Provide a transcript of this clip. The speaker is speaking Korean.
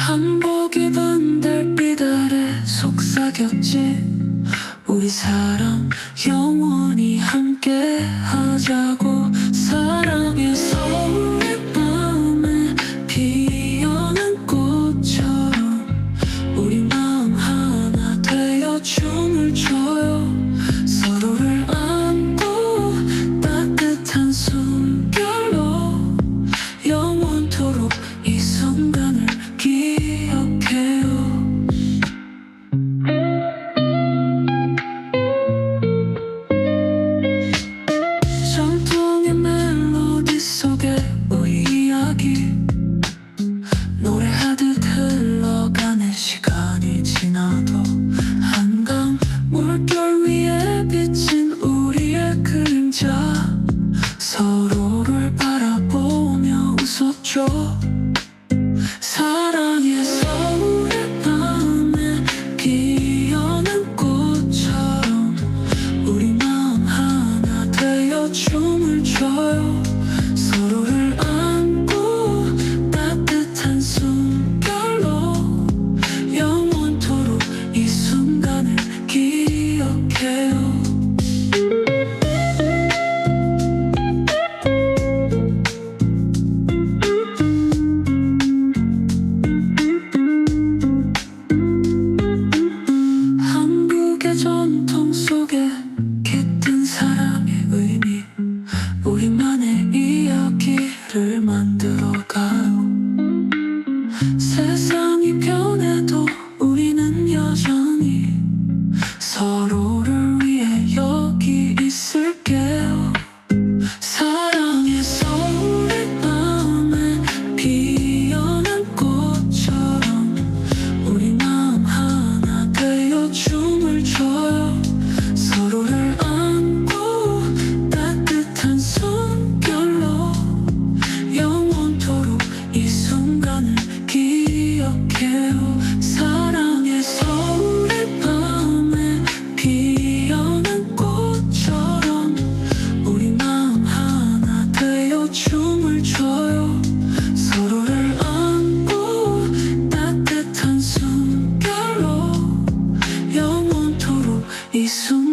한복 입은 달빛 아래 속삭였지. 우리 사랑 영원히 함께 하자고 사랑해서 얼굴 바라보며 웃었죠. 사랑의 서울의 밤에 피어난 꽃처럼 우리 마음 하나 되어 춤을 춰요. So. y su